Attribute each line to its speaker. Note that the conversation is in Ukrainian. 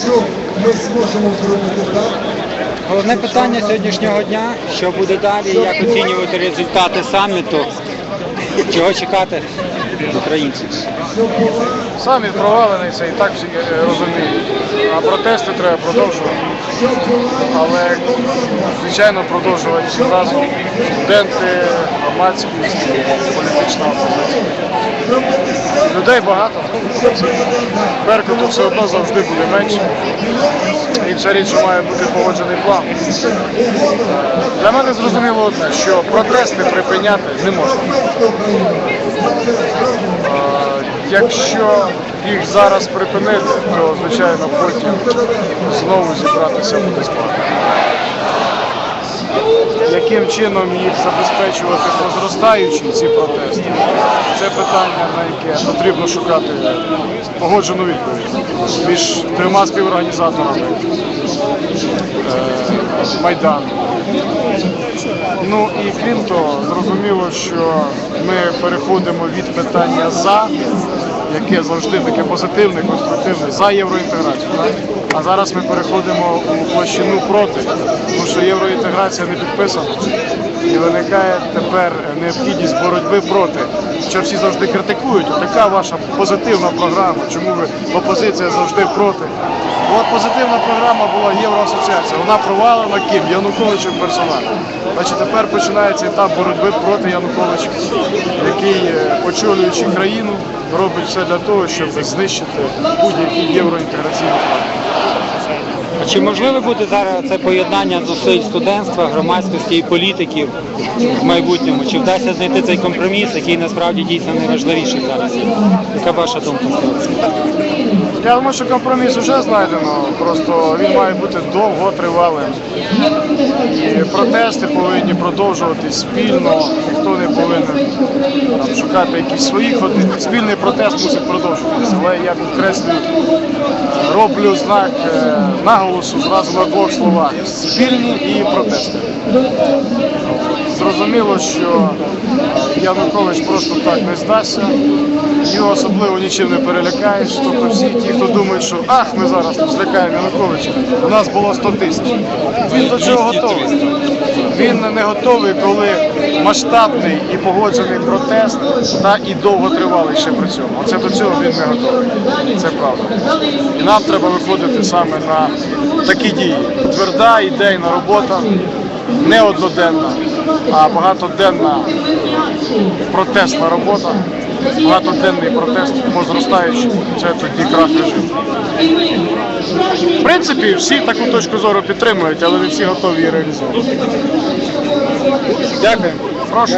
Speaker 1: Якщо ми зможемо зробити так,
Speaker 2: Головне питання сьогоднішнього дня, що буде далі, як оцінювати результати саміту, чого чекати українців.
Speaker 3: Саміт провалений, це і так всі е, розуміють. А протести треба продовжувати. Але, звичайно, продовжувати всі разом. Студенти, громадськість, політична опозиція. Людей багато. Беркуту все одно завжди буде менше. Інша річ, що має бути погоджений план. Для мене зрозуміло одне, що протести припиняти не можна. Якщо їх зараз припинити, то звичайно потім знову зібратися буде складно. Яким чином їх забезпечувати по ці протести? Це питання, на яке потрібно шукати погоджену відповідь між трьома співорганізаторами е, Майдану. Ну і крім того, зрозуміло, що ми переходимо від питання за, яке завжди таке позитивне, конструктивне, за євроінтеграцію. А зараз ми переходимо у площину проти, тому що євроінтеграція не підписана. І виникає тепер необхідність боротьби проти, що всі завжди критикують. Така ваша позитивна програма. Чому ви опозиція завжди проти? От позитивна програма була Євроасоціація. Вона провалена ким? Януковичем персонально. Значить, тепер починається етап боротьби проти Януковича, який, е, очолюючи країну, робить все для того, щоб знищити будь-які євроінтеграційні плани.
Speaker 2: А чи можливо буде зараз це поєднання зусиль студентства, громадськості і політиків в майбутньому? Чи вдасться знайти цей компроміс, який насправді дійсно найважливіший зараз? Яка ваша думка?
Speaker 3: Я думаю, що компроміс вже знайдено, просто він має бути довготривалим. Протести повинні продовжуватись спільно, ніхто не повинен там, шукати якісь своїх. Спільний протест мусить продовжуватися. Але я підкреслюю, роблю знак е, наголосу зразу на двох словах: спільні і протести. Зрозуміло, що Янукович просто так не здасться, його особливо нічим не перелякаєш. Тобто всі ті, хто думають, що ах, ми зараз злякаємо Януковича, у нас було 100 тисяч. Він до цього готовий. Він не готовий, коли масштабний і погоджений протест та і довготривалий ще при цьому. Оце до цього він не готовий. Це правда. І нам треба виходити саме на такі дії. Тверда ідейна робота, не одноденна, багатоденна протестна робота. Багатоденний протест по зростаючому. Це тоді крах режиму. В принципі, всі таку точку зору підтримують, але не всі готові її реалізовувати. Дякую. Прошу.